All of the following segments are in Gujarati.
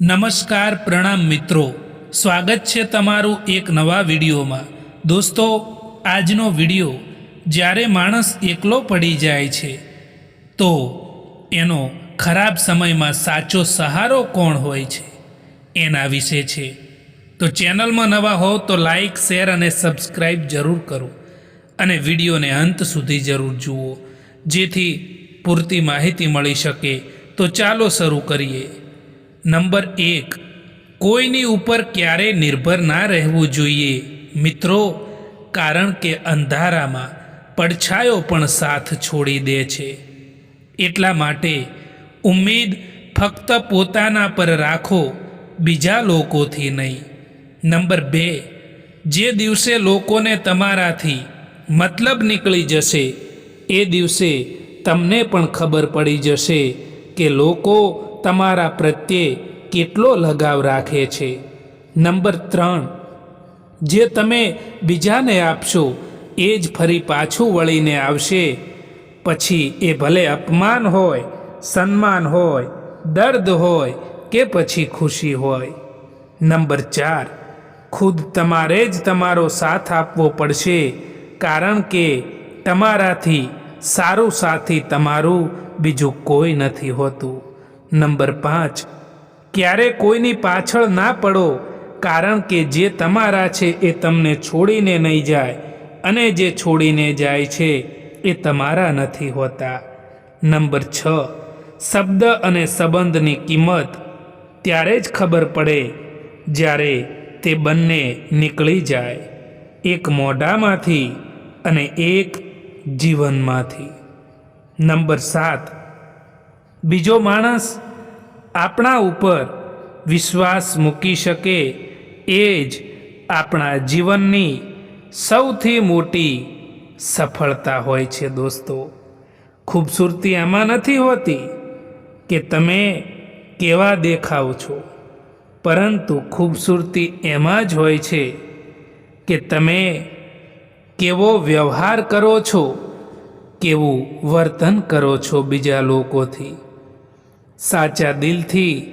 નમસ્કાર પ્રણામ મિત્રો. સ્વાગત છે તમારું એક નવા વિડીયોમાં. દોસ્તો, આજનો વીડિયો, જ્યારે માણસ એકલો પડી જાય છે, તો એનો ખરાબ સમયમાં સાચો સહારો કોણ હોય છે? એના વિશે છે. તો ચેનલમાં નવા હો તો લાઈક, શેર અને સબસ્ક્રાઈબ જરૂર કરો. અને વિડીયોને અંત સુધી જરૂર જુઓ, જેથી પૂરતી માહિતી મળી શકે. તો ચાલો શરૂ કરીએ. નંબર એક, કોઈની ઉપર ક્યારેય નિર્ભર ના રહેવું જોઈએ? મિત્રો, કારણ કે અંધારામાં પડછાયો પણ સાથ છોડી દે છે. એટલા માટે ઉમ્મીદ ફક્ત પોતાના પર રાખો, બીજા લોકોથી નહીં. નંબર બે, જે દિવસે લોકોને તમારાથી મતલબ નીકળી જશે, એ દિવસે તમને પણ ખબર પડી જશે કે લોકો તમારા પ્રત્યે કેટલો લગાવ રાખે છે? નંબર ત્રણ. જે તમે બીજાને આપશો, એ જ ફરી પાછું વળીને આવશે. પછી એ ભલે અપમાન હોય, સન્માન હોય, દર્દ હોય કે પછી ખુશી હોય. નંબર ચાર. ખુદ તમારે જ તમારો સાથ આપવો પડશે, કારણ કે તમારાથી સારું સાથી તમારું બીજું કોઈ નથી હોતું. નંબર પાંચ. ક્યારે કોઈની પાછળ ના પડો, કારણ કે જે તમારા છે એ તમને છોડીને નહીં જાય, અને જે છોડીને જાય છે એ તમારા નથી હોતા. નંબર છ. શબ્દ અને સંબંધની કિંમત ત્યારે જ ખબર પડે, જ્યારે તે બંને નીકળી જાય, એક મોઢામાંથી અને એક જીવનમાંથી. નંબર સાત. બીજો માણસ આપણા ઉપર વિશ્વાસ મૂકી શકે એ જ આપણા જીવનની સૌથી મોટી સફળતા હોય છે દોસ્તો. ખૂબસૂરતી આમાં નથી હોતી કે તમે કેવા દેખાવ છો, પરંતુ ખૂબસૂરતી એમાં જ હોય છે કે તમે કેવો વ્યવહાર કરો છો, કેવું વર્તન કરો છો બીજા લોકોથી. સાચા દિલથી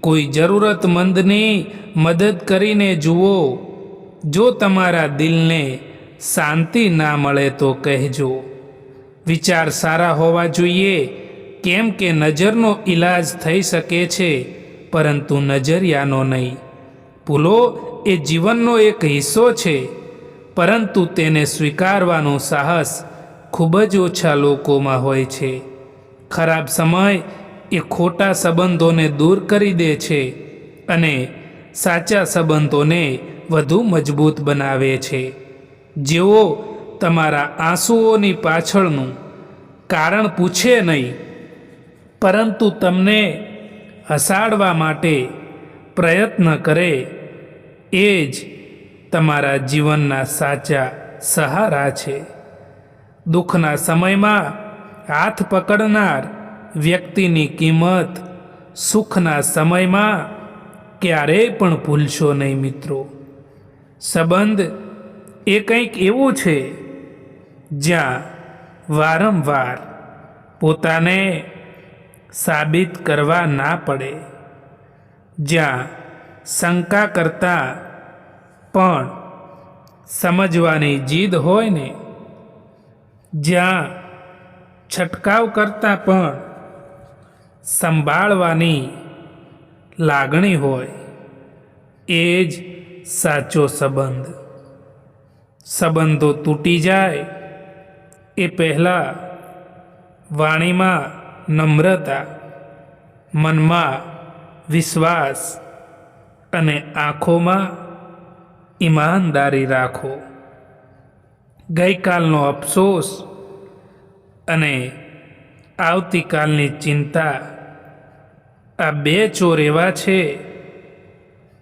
કોઈ જરૂરતમંદની મદદ કરીને જુઓ. જો તમારા દિલને શાંતિ ના મળે તો કહેજો. વિચાર સારા હોવા જોઈએ, કેમ કે નજરનો ઈલાજ થઈ શકે છે, પરંતુ નજરિયાનો નહીં. ભૂલો એ જીવનનો એક હિસ્સો છે, પરંતુ તેને સ્વીકારવાનો સાહસ ખૂબ જ ઓછા લોકોમાં હોય છે. ખરાબ સમય એ ખોટા સંબંધોને દૂર કરી દે છે અને સાચા સંબંધોને વધુ મજબૂત બનાવે છે. જેઓ તમારા આંસુઓની પાછળનું કારણ પૂછે નહીં, પરંતુ તમને હસાડવા માટે પ્રયત્ન કરે, એ જ તમારા જીવનના સાચા સહારા છે. દુઃખના સમયમાં હાથ પકડનાર વ્યક્તિની કિંમત સુખના સમયમાં ક્યારેય પણ ભૂલશો નહીં મિત્રો. સંબંધ એ કંઈક એવું છે જ્યાં વારંવાર પોતાને સાબિત કરવા ના પડે, જ્યાં શંકા કરતાં પણ સમજવાની જીદ હોય ને, જ્યાં છટકાવ કરતાં પણ સંભાળવાની લાગણી હોય, એ જ સાચો સંબંધ. સંબંધો તૂટી જાય, એ પહેલાં વાણીમાં નમ્રતા, મનમાં વિશ્વાસ અને આંખોમાં ઈમાનદારી રાખો. ગઈકાલનો અફસોસ અને આવતીકાલની ચિંતા આ બે ચોર એવા છે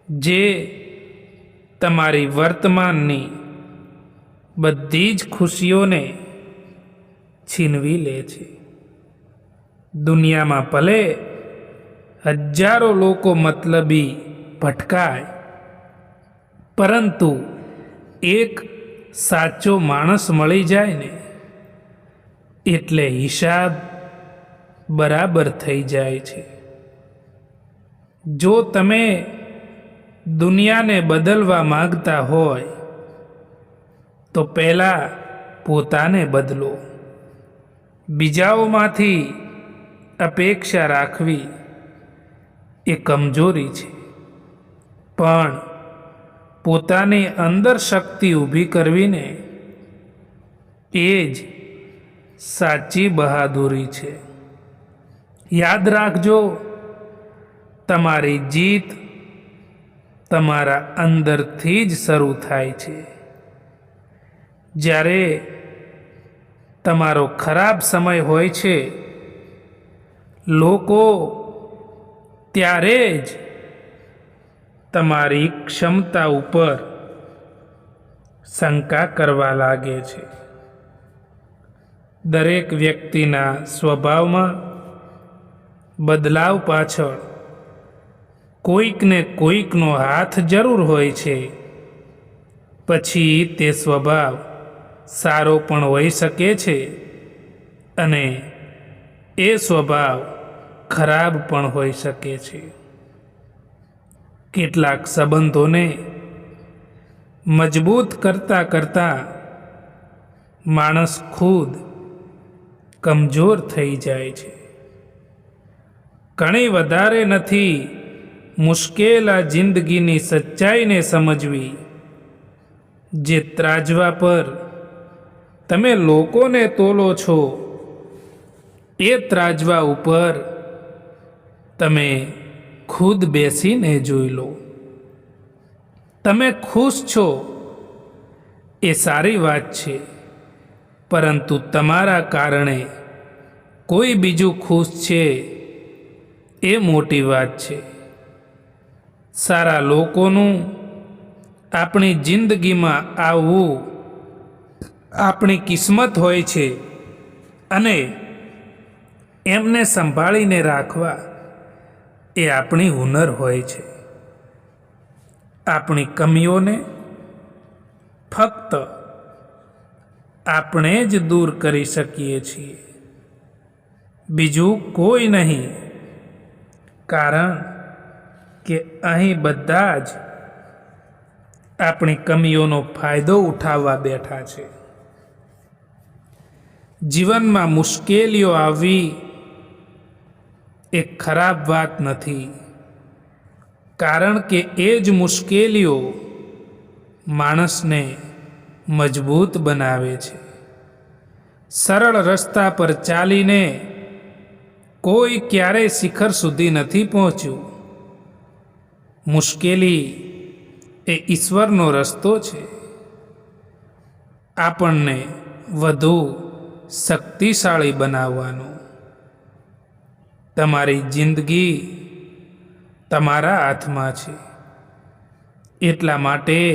જે તમારી વર્તમાનની બધી જ ખુશીઓને છીનવી લે છે. દુનિયામાં ભલે હજારો લોકો મતલબી ભટકાય, પરંતુ એક સાચો માણસ મળી જાય ને, એટલે હિસાબ બરાબર થઈ જાય છે. જો તમે દુનિયાને બદલવા માંગતા હોય, તો પહેલાં પોતાને બદલો. બીજાઓમાંથી અપેક્ષા રાખવી એ કમજોરી છે. પણ પોતાની અંદર શક્તિ ઊભી કરવીને એ જ સાચી બહાદુરી છે. યાદ રાખજો તમારી જીત તમારા અંદરથી જ શરૂ થાય છે. જ્યારે તમારો ખરાબ સમય હોય છે, લોકો ત્યારે જ તમારી ક્ષમતા ઉપર શંકા કરવા લાગે છે. દરેક વ્યક્તિના સ્વભાવમાં બદલાવ પાછળ કોઈકને કોઈકનો હાથ જરૂર હોય છે. પછી તે સ્વભાવ સારો પણ હોઈ શકે છે અને એ સ્વભાવ ખરાબ પણ હોઈ શકે છે. કેટલાક સંબંધોને મજબૂત કરતા કરતાં માણસ ખુદ કમજોર થઈ જાય છે. ઘણી વધારે નથી મુશ્કેલ આ જિંદગીની સચ્ચાઈને સમજવી. જે ત્રાજવા પર તમે લોકોને તોલો છો, એ ત્રાજવા ઉપર તમે ખુદ બેસીને જોઈ લો. તમે ખુશ છો, એ સારી વાત છે, પરંતુ તમારા કારણે કોઈ બીજું ખુશ છે, એ મોટી વાત છે. સારા લોકોનું આપણી જિંદગીમાં આવવું આપણી કિસ્મત હોય છે અને એમને સંભાળીને રાખવા એ આપણી હુનર હોય છે. આપણી કમીઓને ફક્ત આપણે જ દૂર કરી શકીએ છીએ. બીજું કોઈ નહીં, કારણ કે અહીં બધા જ આપણી કમીઓનો ફાયદો ઉઠાવવા બેઠા છે. જીવનમાં મુશ્કેલીઓ આવવી એ ખરાબ વાત નથી. કારણ કે એ જ મુશ્કેલીઓ માણસને મજબૂત બનાવે છે. સરળ રસ્તા પર ચાલીને કોઈ ક્યારેય શિખર સુધી નથી પહોંચ્યું. મુશ્કેલી એ ઈશ્વરનો રસ્તો છે. આપણને વધુ શક્તિશાળી બનાવવાનો. તમારી જિંદગી તમારા હાથમાં છે. એટલા માટે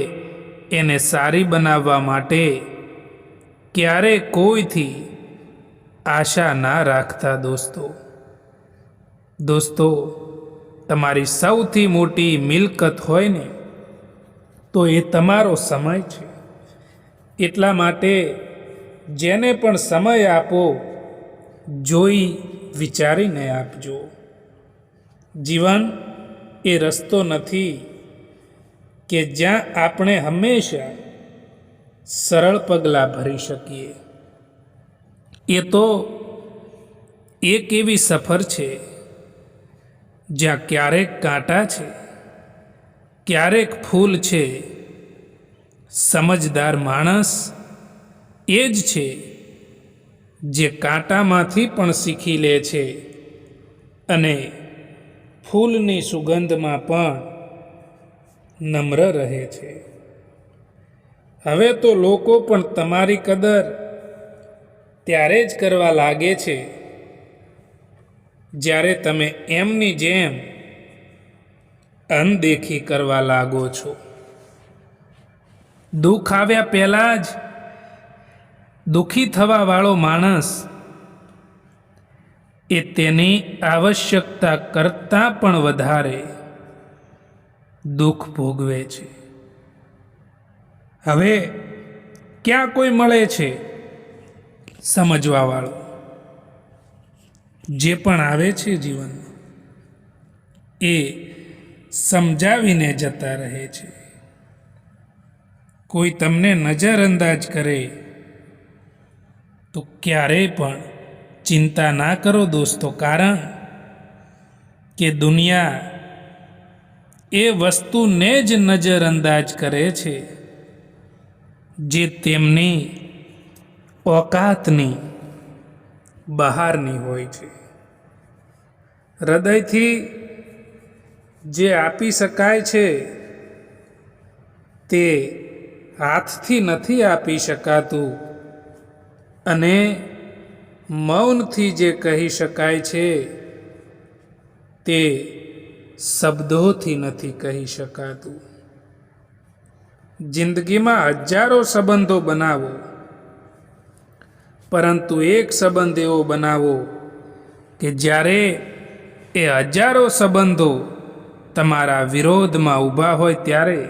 એને સારી બનાવવા માટે ક્યારે કોઈથી આશા ના રાખતા દોસ્તો. દોસ્તો તમારી સૌથી મોટી મિલકત હોય ને, તો એ તમારો સમય છે. એટલા માટે જેને પણ સમય આપો, જોઈ વિચારીને આપજો. જીવન એ રસ્તો નથી કે જ્યાં આપણે હંમેશા સરળ પગલાં ભરી શકીએ. એ તો એક એવી સફર છે જ્યાં ક્યારેક કાંટા છે, ક્યારેક ફૂલ છે. સમજદાર માણસ એ જ છે જે કાંટામાંથી પણ શીખી લે છે અને ફૂલની સુગંધમાં પણ નમ્ર રહે છે. હવે તો લોકો પણ તમારી કદર ત્યારે જ કરવા લાગે છે. જ્યારે તમે એમની જેમ અનદેખી કરવા લાગો છો. દુઃખ આવ્યા પહેલાં જ દુઃખી થવાવાળો માણસ એ તેની આવશ્યકતા કરતાં પણ વધારે દુઃખ ભોગવે છે. હવે ક્યાં કોઈ મળે છે? સમજવાવાળો જે પણ આવે છે જીવનમાં એ સમજાવીને જતા રહે છે. કોઈ તમને નજરઅંદાજ કરે, તો ક્યારેય પણ ચિંતા ના કરો દોસ્તો, કારણ કે દુનિયા એ વસ્તુને જ નજરઅંદાજ કરે છે, જે તેમની ઓકાતની બહારની હોય છે. હૃદયથી જે આપી શકાય છે તે હાથથી નથી આપી શકાતું. અને મૌનથી જે કહી શકાય છે તે શબ્દોથી નથી કહી શકાતું. જિંદગીમાં હજારો સંબંધો બનાવો, પરંતુ એક સંબંધ એવો બનાવો કે જ્યારે એ હજારો સંબંધો તમારા વિરોધમાં ઊભા હોય ત્યારે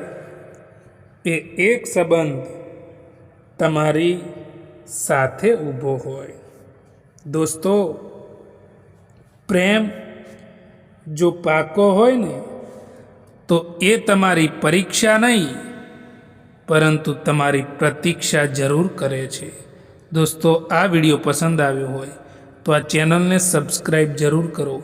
એ એક સંબંધ તમારી સાથે ઊભો હોય. દોસ્તો, પ્રેમ જો પાકો હોય ને, તો એ તમારી પરીક્ષા નહીં, પરંતુ તમારી પ્રતીક્ષા જરૂર કરે છે. દોસ્તો, આ વીડિયો પસંદ આવ્યો હોય તો આ ચેનલને સબસ્ક્રાઈબ જરૂર કરો.